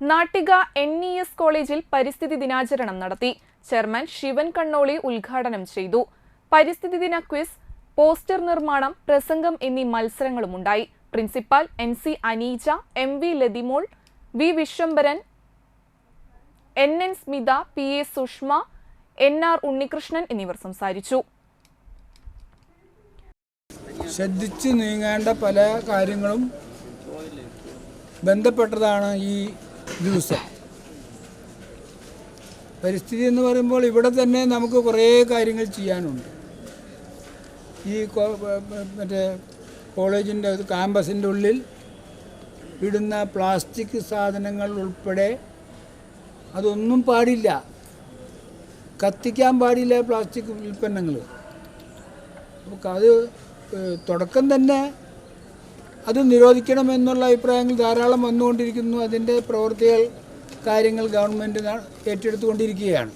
Nattika N E S കോളേജിൽ പരിസ്ഥിതി ദിനാചരണം നടത്തി. ചെയർമാൻ ശിവൻ കണ്ണോളി ഉദ്ഘാടനം ചെയ്തു. പരിസ്ഥിതി ദിന ക്വിസ് പോസ്റ്റർ നിർമ്മാണം പ്രസംഗം എന്നീ മത്സരങ്ങളുമുണ്ടായി principal N C Aneeja M V Lathimol V Vishwambharan N N Smitha P A Sushma N R Unnikrishnan എന്നിവർ സംസാരിച്ചു. ശ്രദ്ധിച്ചു നീങ്ങേണ്ട പല കാര്യങ്ങളും ബന്ധപ്പെട്ടതാണ് ഈ ദിവസം. പരിസ്ഥിതി എന്ന് പറയുമ്പോൾ ഇവിടെ തന്നെ നമുക്ക് കുറേ കാര്യങ്ങൾ ചെയ്യാനുണ്ട്. ഈ മറ്റേ കോളേജിന്റെ ക്യാമ്പസിന്റെ ഉള്ളിൽ ഇടുന്ന പ്ലാസ്റ്റിക് സാധനങ്ങൾ ഉൾപ്പെടെ അതൊന്നും പാടില്ല. കത്തിക്കാൻ പാടില്ല പ്ലാസ്റ്റിക് ഉൽപ്പന്നങ്ങൾ. അപ്പോൾ അത് തുടക്കം തന്നെ അത് നിരോധിക്കണമെന്നുള്ള അഭിപ്രായങ്ങൾ ധാരാളം വന്നുകൊണ്ടിരിക്കുന്നു. അതിന്റെ പ്രവൃത്തികൾ കാര്യങ്ങൾ ഗവൺമെന്റ് ഏറ്റെടുത്തുകൊണ്ടിരിക്കുകയാണ്.